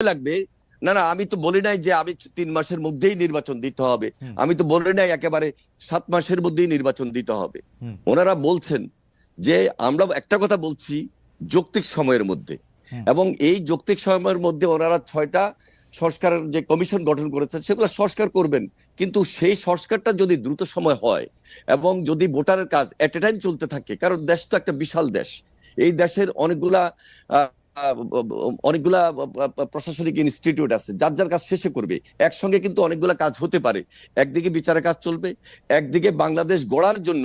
লাগবে। না না আমি তো বলি নাই যে আমি তিন মাসের মধ্যেই নির্বাচন দিতে হবে। আমি তো বলি নাই একেবারে সাত মাসের মধ্যেই নির্বাচন দিতে হবে। ওনারা বলছেন যে আমরা একটা কথা বলছি যৌক্তিক সময়ের মধ্যে। এবং এই যৌক্তিক সময়ের মধ্যে ওনারা ছয়টা সংস্কারের যে কমিশন গঠন করেছেন সেগুলো সংস্কার করবেন। কিন্তু সেই সংস্কারটা যদি দ্রুত সময় হয় এবং যদি ভোটারের কাজ এট এ টাইম চলতে থাকে কারণ দেশ তো একটা বিশাল দেশ। এই দেশের অনেকগুলা অনেকগুলা প্রশাসনিক ইনস্টিটিউট আছে, যার যার কাজ শেষে করবে। একসঙ্গে কিন্তু অনেকগুলা কাজ হতে পারে। একদিকে বিচারের কাজ চলবে, একদিকে বাংলাদেশ গড়ার জন্য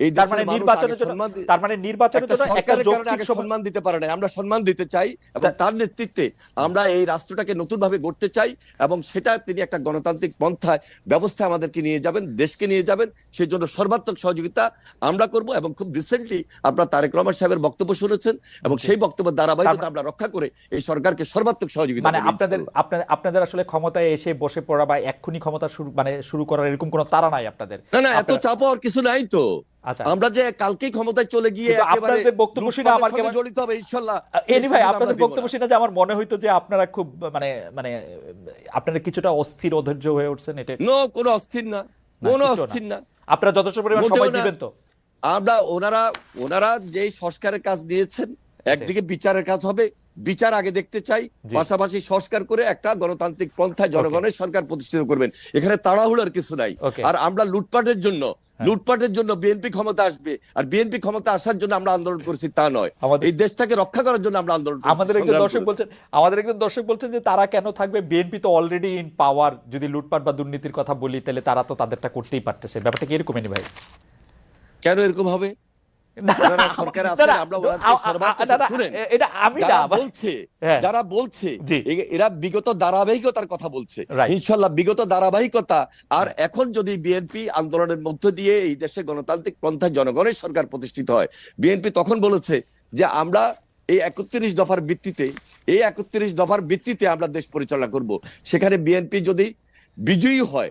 তার মানে নির্বাচনের জন্য তার মানে নির্বাচনের জন্য একটা কারণে যৌক্তিক আগে সময়- সম্মান দিতে পারে না আমরা সম্মান দিতে চাই এবং তার নেতৃত্বে আমরা এই রাষ্ট্রটাকে নতুন ভাবে গড়তে চাই এবং সেটা তিনি একটা গণতান্ত্রিক পন্থায় ব্যবস্থা আমাদেরকে নিয়ে যাবেন দেশকে নিয়ে যাবেন। সেই জন্য সর্বাত্মক সহযোগিতা আমরা করব এবং খুব রিসেন্টলি আপনারা তারেক রহমান সাহেবের বক্তব্য শুনেছেন এবং সেই বক্তব্যের ধারাবাহিকতা আমরা রক্ষা করে এই সরকারকে সর্বাত্মক সহযোগিতা মানে আপনাদের। আপনাদের আসলে ক্ষমতায় এসে বসে পড়া বা এক্ষুনি ক্ষমতা শুরু মানে শুরু করার এরকম কোনো তারা নাই আপনাদের? না না এত চাপ কিছু নাই তো। আমরা যে কালকেই ক্ষমতায় চলে গিয়ে একেবারে বক্তব্য শুনে আমার কেমন- জড়িত হবে ইনশাআল্লাহ এনি ভাই আপনাদের বক্তব্য শুনে যে আমার মনে হইতো যে আপনারা খুব মানে মানে আপনারা কিছুটা অস্থির অধৈর্য হয়ে উঠছেন এটা নো কোনো অস্থির না। কোনো অস্থির না। আপনারা যথেষ্ট পরিমাণ সময় দিবেন তো। আমরা ওনারা ওনারা যেই সংস্কারের কাজ নিয়েছেন একদিকে বিচারের কাজ হবে বিচার আগে দেখতে চাই। পাশাপাশি সংস্কার করে একটা গণতান্ত্রিক পন্থায় জনগণের সরকার প্রতিষ্ঠিত করবেন। এখানে তাড়াহুড়ার কিছু নাই। আর আমরা লুটপাটের জন্য। লুটপাটের জন্য বিএনপি ক্ষমতা আসবে আর বিএনপি ক্ষমতা আসার জন্য আমরা আন্দোলন করেছি তা নয়। আমাদের- এই দেশটাকে রক্ষা করার জন্য আমরা আন্দোলন আমাদের একজন দর্শক বলছেন আমাদের একজন দর্শক বলছেন যে তারা কেন থাকবে? বিএনপি তো অলরেডি ইন পাওয়ার যদি লুটপাট বা দুর্নীতির কথা বলি তাহলে তারা তো তাদেরটা করতেই পারতেছে। ব্যাপারটা কি এরকম এনি ভাই? কেন এরকম হবে? যারা বলছে। যারা বলছে জি। এ- এরা বিগত ধারাবাহিকতার কথা বলছে। ইনশাল্লাহ বিগত ধারাবাহিকতা আর এখন যদি বিএনপি আন্দোলনের মধ্য দিয়ে এই দেশে গণতান্ত্রিক পন্থায় জনগণের সরকার প্রতিষ্ঠিত হয় বিএনপি তখন বলেছে যে আমরা এই একত্রিশ দফার ভিত্তিতে এই একত্রিশ দফার ভিত্তিতে আমরা দেশ পরিচালনা করব। সেখানে বিএনপি যদি বিজয়ী হয়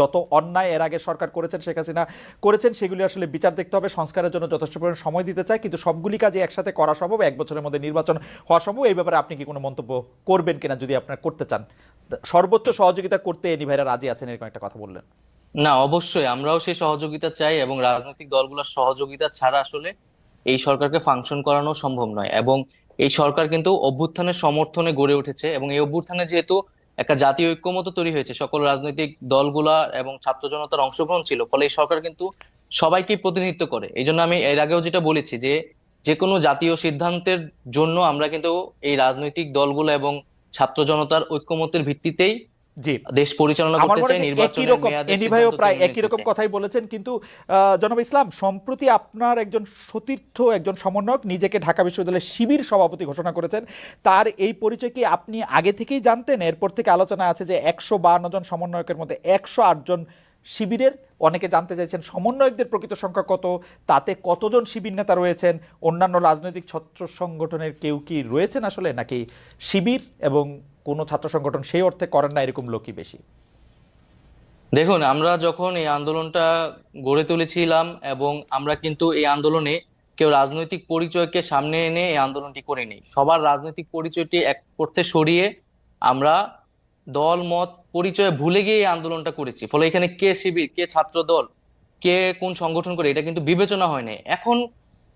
যত অন্যায় এর আগে সরকার করেছেন, শেখ হাসিনা করেছেন, সেগুলি আসলে বিচার দেখতে হবে। সংস্কারের জন্য যথেষ্ট পরিমাণ সময় দিতে চায়, কিন্তু সবগুলি কাজে একসাথে করা সম্ভব। এক বছরের মধ্যে নির্বাচন হওয়া সম্ভব। এই ব্যাপারে আপনি কি কোনো মন্তব্য করবেন কিনা যদি আপনার করতে চান? সর্বোচ্চ সহযোগিতা করতে এনি ভাইরা রাজি আছেন এরকম একটা কথা বললেন। না, অবশ্যই। আমরাও সেই সহযোগিতা চাই এবং রাজনৈতিক দলগুলোর সহযোগিতা ছাড়া আসলে এই সরকারকে ফাংশন করানো সম্ভব নয়। এবং এই সরকার কিন্তু অভ্যুত্থানের সমর্থনে গড়ে উঠেছে এবং এই অভ্যুত্থানে যেহেতু একটা জাতীয় ঐক্যমত তৈরি হয়েছে। সকল রাজনৈতিক দলগুলা এবং ছাত্র জনতার অংশগ্রহণ ছিল। ফলে এই সরকার কিন্তু সবাইকে প্রতিনিধিত্ব করে। এই জন্য আমি এর আগেও যেটা বলেছি যে যে কোনো জাতীয় সিদ্ধান্তের জন্য আমরা কিন্তু এই রাজনৈতিক দলগুলো এবং ছাত্র জনতার ঐক্যমতের ভিত্তিতেই দেশ পরিচালনা করতে চাই যে একই নির্বাচনের মেয়াদে এনি ভাইও প্রায় একই রকম কথাই বলেছেন কিন্তু জনাব ইসলাম সম্প্রতি আপনার একজন সতীর্থ একজন সমন্বয়ক নিজেকে ঢাকা বিশ্ববিদ্যালয়ের শিবির সভাপতি ঘোষণা করেছেন। তার এই পরিচয় কি আপনি আগে থেকেই জানতেন? এরপর থেকে আলোচনা আছে যে একশো বাহান্ন জন সমন্বয়কের মধ্যে একশো আট জন শিবিরের অনেকে জানতে চাইছেন সমন্বয়কদের প্রকৃত সংখ্যা কত তাতে কতজন শিবির নেতা রয়েছেন অন্যান্য রাজনৈতিক ছত্র সংগঠনের কেউ কি রয়েছেন আসলে নাকি শিবির এবং কোনো ছাত্র সংগঠন সেই অর্থে করেন না, এরকম লোকই বেশি। দেখুন, আমরা যখন এই আন্দোলনটা গড়ে তুলেছিলাম এবং আমরা কিন্তু এই আন্দোলনে কেউ রাজনৈতিক পরিচয়কে সামনে এনে এই আন্দোলনটি করিনি। সবার রাজনৈতিক পরিচয়টি এক করতে সরিয়ে আমরা দল, মত, পরিচয় ভুলে গিয়ে এই আন্দোলনটা করেছি। ফলে এখানে কে শিবির কে ছাত্র দল কে কোন সংগঠন করে, এটা কিন্তু বিবেচনা হয়নি এখন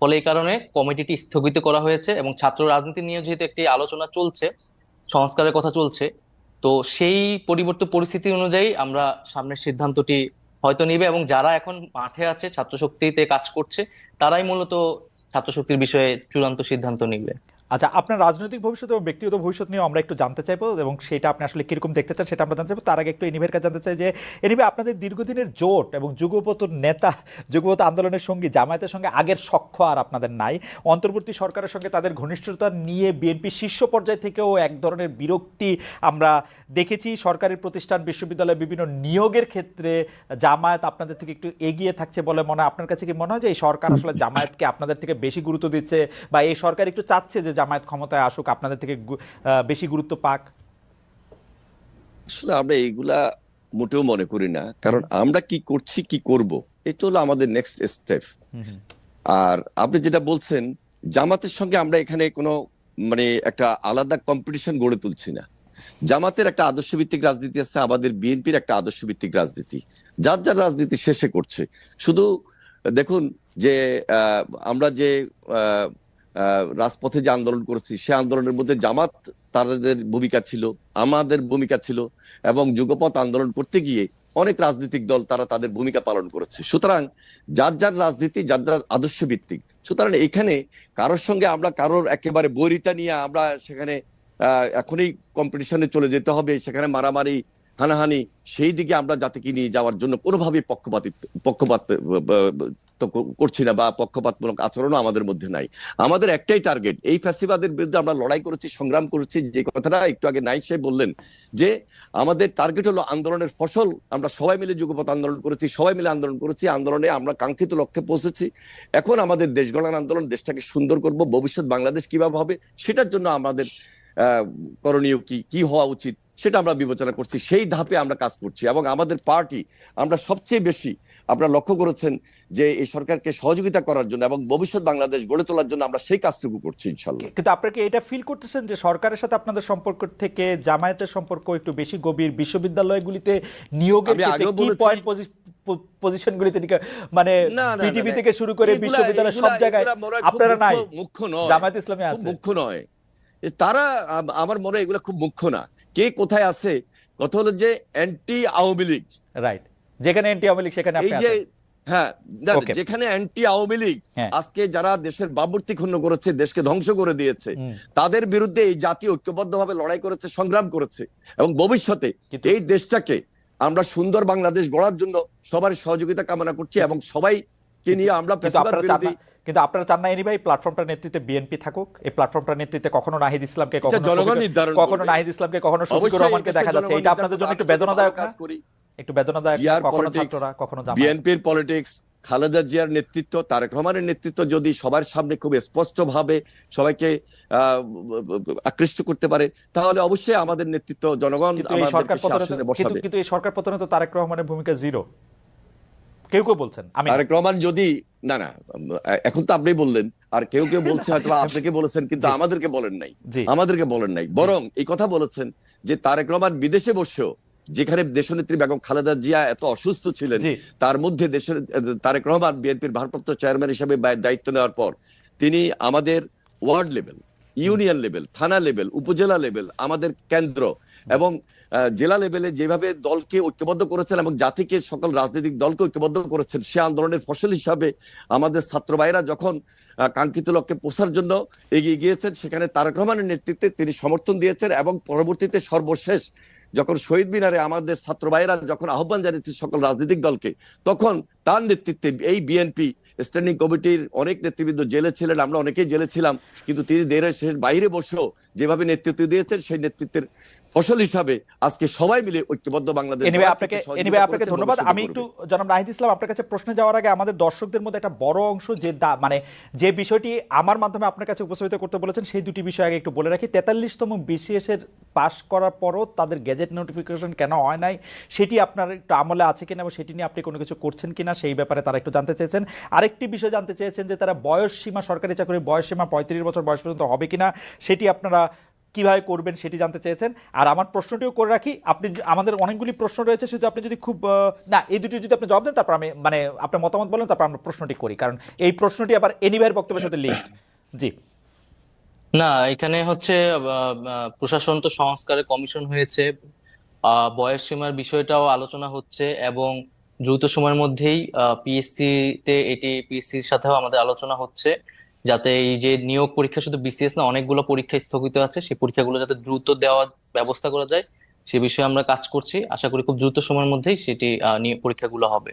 ফলে এই কারণে কমিটিটি স্থগিত করা হয়েছে এবং ছাত্র রাজনীতি নিয়ে যেহেতু একটি আলোচনা চলছে, সংস্কারের কথা চলছে, তো সেই পরিবর্তিত পরিস্থিতি অনুযায়ী আমরা সামনের সিদ্ধান্তটি হয়তো নিবে এবং যারা এখন মাঠে আছে, ছাত্রশক্তিতে কাজ করছে, তারাই মূলত ছাত্রশক্তির বিষয়ে চূড়ান্ত সিদ্ধান্ত নিবে। আচ্ছা আপনার রাজনৈতিক ভবিষ্যৎ এবং ব্যক্তিগত ভবিষ্যৎ নিয়ে আমরা একটু জানতে চাইব এবং সেটা আপনি আসলে কীরকম দেখতে চান সেটা আমরা জানতে চাইব। তার আগে একটু এনিভের কাছে জানতে চাই যে এনিভে আপনাদের দীর্ঘদিনের জোট এবং যুগপত নেতা যুগপত আন্দোলনের সঙ্গে জামায়াতের সঙ্গে আগের সখ্য আর আপনাদের নাই। অন্তর্বর্তী সরকারের সঙ্গে তাদের ঘনিষ্ঠতা নিয়ে বিএনপি শীর্ষ পর্যায় থেকেও এক ধরনের বিরক্তি আমরা দেখেছি। সরকারি প্রতিষ্ঠান, বিশ্ববিদ্যালয়ে বিভিন্ন নিয়োগের ক্ষেত্রে জামায়াত আপনাদের থেকে একটু এগিয়ে থাকছে বলে মনে হয়। আপনার কাছে কি মনে হয় যে এই সরকার আসলে জামায়াতকে আপনাদের থেকে বেশি গুরুত্ব দিচ্ছে বা এই সরকার একটু চাচ্ছে যে জামায়াত ক্ষমতায় আসুক আপনাদের থেকে বেশি গুরুত্ব পাক? আসলে আমরা এইগুলা মোটেও মনে করি না। কারণ আমরা কি করছি কি করব এটা হলো আমাদের নেক্সট স্টেপ আর আপনি যেটা বলছেন জামাতের সঙ্গে আমরা এখানে কোনো মানে একটা আলাদা কম্পিটিশন গড়ে তুলছি না। জামাতের একটা আদর্শ ভিত্তিক রাজনীতি আছে আমাদের বিএনপির একটা আদর্শ ভিত্তিক রাজনীতি। যার যার রাজনীতি শেষে করছে। শুধু দেখুন যে আহ, আমরা যে রাজপথে যে আন্দোলন করেছি, সে আন্দোলনের মধ্যে জামাত তাদের ভূমিকা ছিল, আমাদের ভূমিকা ছিল এবং যুগপথ আন্দোলন করতে গিয়ে অনেক রাজনৈতিক দল তারা তাদের ভূমিকা পালন করেছে। সুতরাং যার যার রাজনীতি, যার যার আদর্শ ভিত্তিক সুতরাং এখানে কারোর সঙ্গে আমরা কারোর একেবারে বৈরিতা নিয়ে আমরা সেখানে এখনই কম্পিটিশনে চলে যেতে হবে, সেখানে মারামারি, হানাহানি, সেই দিকে আমরা জাতিকে নিয়ে যাওয়ার জন্য কোনোভাবেই পক্ষপাতিত্ব, পক্ষপাত করছি না বা পক্ষপাতমূলক আচরণও আমাদের মধ্যে নাই। আমাদের একটাই টার্গেট এই ফ্যাসিবাদের বিরুদ্ধে আমরা লড়াই করেছি, সংগ্রাম করেছি, যে কথাটা একটু আগে নাই সাহেব বললেন যে আমাদের টার্গেট হলো আন্দোলনের ফসল। আমরা সবাই মিলে যুগপথ আন্দোলন করেছি, সবাই মিলে আন্দোলন করেছি, আন্দোলনে আমরা কাঙ্ক্ষিত লক্ষ্যে পৌঁছেছি। এখন আমাদের দেশ গঠন আন্দোলন, দেশটাকে সুন্দর করব, ভবিষ্যৎ বাংলাদেশ কীভাবে হবে, সেটার জন্য আমাদের করণীয় কি কি হওয়া উচিত? সেটা আমরা বিবেচনা করছি সেই ধাপে আমরা কাজ করছি এবং আমাদের পার্টি আমরা সবচেয়ে বেশি আপনারা লক্ষ্য করেছেন যে এই সরকারকে সহযোগিতা করার জন্য এবং ভবিষ্যৎ বাংলাদেশ গড়ে তোলার জন্য আমরা সেই কাজটুকু করছি ইনশাল্লাহ। কিন্তু আপনারা কি এটা ফিল করতেছেন যে সরকারের সাথে আপনাদের সম্পর্ক থেকে জামায়াতের সম্পর্ক একটু বেশি গভীর বিশ্ববিদ্যালয়গুলিতে নিয়োগের পয়েন্ট পজিশনগুলিতে মানে পৃথিবী থেকে শুরু করে বিশ্ববিদ্যালয় সব জায়গায় আপনারা নাই। মুখ্য- মুখ্য নয়। জামায়াত ইসলামী আছে। মুখ্য নয়। তারা আমার মনে হয় এগুলো খুব মুখ্য না। কে কোথায় আছে? কথা হলো যে অ্যান্টি আওয়ামী লীগ। রাইট যেখানে এনটি আওয়ামী লীগ সেখানে এই যে হ্যাঁ যেখানে অ্যান্টি আওয়ামী লীগ হ্যাঁ। আজকে যারা দেশের বাবুর্তি ক্ষুণ্ণ করেছে দেশকে ধ্বংস করে দিয়েছে তাদের বিরুদ্ধে এই জাতি ঐক্যবদ্ধভাবে লড়াই করেছে সংগ্রাম করেছে এবং ভবিষ্যতে এই দেশটাকে আমরা সুন্দর বাংলাদেশ গড়ার জন্য সবার সহযোগিতা কামনা করছি এবং সবাইকে নিয়ে আমরা কিন্তু আপনারা চান না কিন্তু আপনারা চান না এনি ভাই প্ল্যাটফর্মটার নেতৃত্বে বিএনপি থাকুক। এই প্ল্যাটফর্মটার নেতৃত্বে কখনো নাহিদ ইসলামকে কখনো জনগণ নির্ধারণ কখনো নাহিদ ইসলামকে কখনো শফিকুর রহমানকে দেখা যাচ্ছে। এটা আপনাদের জন্য একটু বেদনাদায়ক কাজ করি। একটু বেদনাদায়ক কখনো ছাত্ররা কখনো জামায়াত বিএনপির পলিটিক্স খালেদা জিয়ার নেতৃত্ব তারেক রহমানের নেতৃত্ব যদি সবার সামনে খুব স্পষ্ট ভাবে সবাইকে আকৃষ্ট করতে পারে তাহলে অবশ্যই আমাদের নেতৃত্ব জনগণ কিন্তু এই সরকার পতনে তো তারেক রহমানের ভূমিকা জিরো কেউ কেউ বলছেন আমি তারেক রহমান যদি না না এখন তো আপনি বললেন আর কেউ কেউ বলছে হয়তো আপনাকে বলেছেন কিন্তু আমাদেরকে বলেন নাই। আমাদেরকে বলেন নাই। বরং এই কথা বলেছেন যে তারেক রহমান বিদেশে বসেও যেখানে দেশনেত্রী বেগম খালেদা জিয়া এত অসুস্থ ছিলেন তার মধ্যে দেশের তারেক রহমান বিএনপির ভারপ্রাপ্ত চেয়ারম্যান হিসেবে দায়িত্ব নেওয়ার পর তিনি আমাদের ওয়ার্ড লেভেল ইউনিয়ন লেভেল থানা লেভেল উপজেলা লেভেল আমাদের কেন্দ্র এবং জেলা লেভেলে যেভাবে দলকে ঐক্যবদ্ধ করেছেন এবং জাতিকে সকল রাজনৈতিক দলকে ঐক্যবদ্ধ করেছেন, সে আন্দোলনের ফসল হিসাবে আমাদের ছাত্র ভাইরা যখন কাঙ্ক্ষিত লক্ষ্যে পৌঁছার জন্য এগিয়ে গিয়েছেন, সেখানে তারেক রহমানের নেতৃত্বে তিনি সমর্থন দিয়েছেন এবং পরবর্তীতে সর্বশেষ যখন শহীদ মিনারে আমাদের ছাত্র ভাইরা যখন আহ্বান জানিয়েছে সকল রাজনৈতিক দলকে, তখন তার নেতৃত্বে এই বিএনপি স্ট্যান্ডিং কমিটির অনেক নেতৃবৃন্দ জেলে ছিলেন আমরা অনেকেই জেলে ছিলাম কিন্তু তিনি দেশের বাইরে বসেও যেভাবে নেতৃত্ব দিয়েছেন সেই নেতৃত্বের ফসল হিসাবে আজকে সবাই মিলে ঐক্যবদ্ধ বাংলাদেশ আপনাকে এনিওয়ে আপনাকে ধন্যবাদ। আমি একটু জনাব নাহিদ ইসলাম আপনার কাছে প্রশ্নে যাওয়ার আগে আমাদের দর্শকদের মধ্যে একটা বড় অংশ যে দা- মানে যে বিষয়টি আমার মাধ্যমে আপনার কাছে উপস্থাপিত করতে বলেছেন সেই দুটি বিষয় আগে একটু বলে রাখি। তেতাল্লিশতম বিসিএস এর পাশ করার পরও তাদের গেজেট নোটিফিকেশন কেন হয় নাই সেটি আপনার একটু আমলে আছে কিনা এবং সেটি নিয়ে আপনি কোনো কিছু করছেন কিনা সেই ব্যাপারে তারা একটু জানতে চেয়েছেন। আরেকটি বিষয় জানতে চেয়েছেন যে তারা বয়স সীমা, সরকারি চাকরির বয়স সীমা পঁয়ত্রিশ বছর বয়স পর্যন্ত হবে কিনা, সেটি আপনারা কীভাবে করবেন সেটি জানতে চেয়েছেন। আর আমার প্রশ্নটিও করে রাখি, আপনি আমাদের অনেকগুলি প্রশ্ন রয়েছে শুধু আপনি যদি খুব না, এই দুটি যদি আপনি জবাব দেন, তারপর আমি মানে আপনার মতামত বলেন, তারপর আমরা প্রশ্নটি করি। কারণ এই প্রশ্নটি আবার এনিভাইয়ের বক্তব্যের সাথে লিঙ্ক জি। না, এখানে হচ্ছে প্রশাসন তো সংস্কারের কমিশন হয়েছে। বয়স সীমার বিষয়টাও আলোচনা হচ্ছে এবং দ্রুত সময়ের মধ্যেই পিএসসি তে এটি পিএসসির সাথেও আমাদের আলোচনা হচ্ছে, যাতে এই যে নিয়োগ পরীক্ষা, শুধু বিসিএস না, অনেকগুলো পরীক্ষা স্থগিত আছে, সেই পরীক্ষাগুলো যাতে দ্রুত দেওয়ার ব্যবস্থা করা যায়, সে বিষয়ে আমরা কাজ করছি। আশা করি খুব দ্রুত সময়ের মধ্যেই সেটি পরীক্ষাগুলো হবে।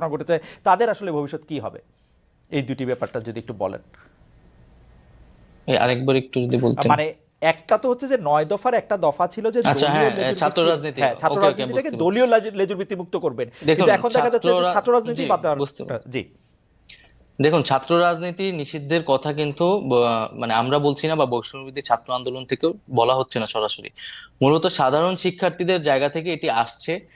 ঘটেছে তাদের আসলে ভবিষ্যৎ কি হবে? এই দুটি ব্যাপারটা যদি একটু বলেন। আরেকবার একটু যদি বলতেন। মানে একটা তো হচ্ছে যে নয় দফার একটা দফা ছিল যে আচ্ছা, হ্যাঁ, ছাত্র রাজনীতি। হ্যাঁ, ছাত্র রাজনীতিটাকে দলীয় লেজুর- ভিত্তি মুক্ত করবেন। কিন্তু এখন দেখা যাচ্ছে যে ছাত্র রাজনীতি বাদ জি। দেখুন ছাত্র রাজনীতি নিষিদ্ধের কথা কিন্তু মানে আমরা বলছি না বা বৈষম্যবিরোধী ছাত্র আন্দোলন থেকেও বলা হচ্ছে না সরাসরি। মূলত সাধারণ শিক্ষার্থীদের জায়গা থেকে এটি আসছে।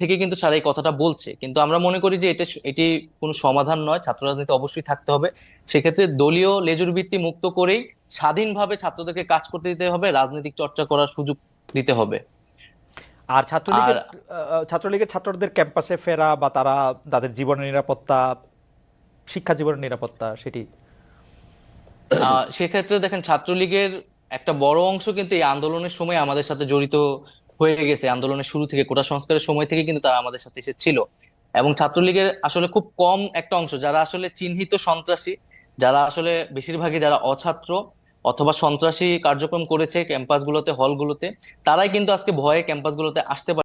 থেকে কিন্তু সারা এই কথাটা বলছে। কিন্তু আমরা মনে করি যে এটা এটি কোনো সমাধান নয় ছাত্র রাজনীতি অবশ্যই থাকতে হবে। সেক্ষেত্রে দলীয় লেজুর ভিত্তি মুক্ত করেই স্বাধীনভাবে ছাত্রদেরকে কাজ করতে দিতে হবে রাজনৈতিক চর্চা করার সুযোগ দিতে হবে। আর ছাত্রলীগের ছাত্রলীগের ছাত্রদের ক্যাম্পাসে ফেরা বা তারা তাদের জীবনের নিরাপত্তা শিক্ষা জীবনের নিরাপত্তা সেটি? আহ, সেক্ষেত্রে দেখেন ছাত্রলীগের একটা বড় অংশ কিন্তু এই আন্দোলনের সময় আমাদের সাথে জড়িত হয়ে গেছে আন্দোলনের শুরু থেকে, কোটা সংস্কারের সময় থেকে কিন্তু তারা আমাদের সাথে এসেছিল। এবং ছাত্রলীগের আসলে খুব কম একটা অংশ, যারা আসলে চিহ্নিত সন্ত্রাসী, যারা আসলে বেশিরভাগই যারা অছাত্র অথবা সন্ত্রাসী কার্যক্রম করেছে ক্যাম্পাসগুলোতে হলগুলোতে তারাই কিন্তু আজকে ভয়ে ক্যাম্পাসগুলোতে আসতে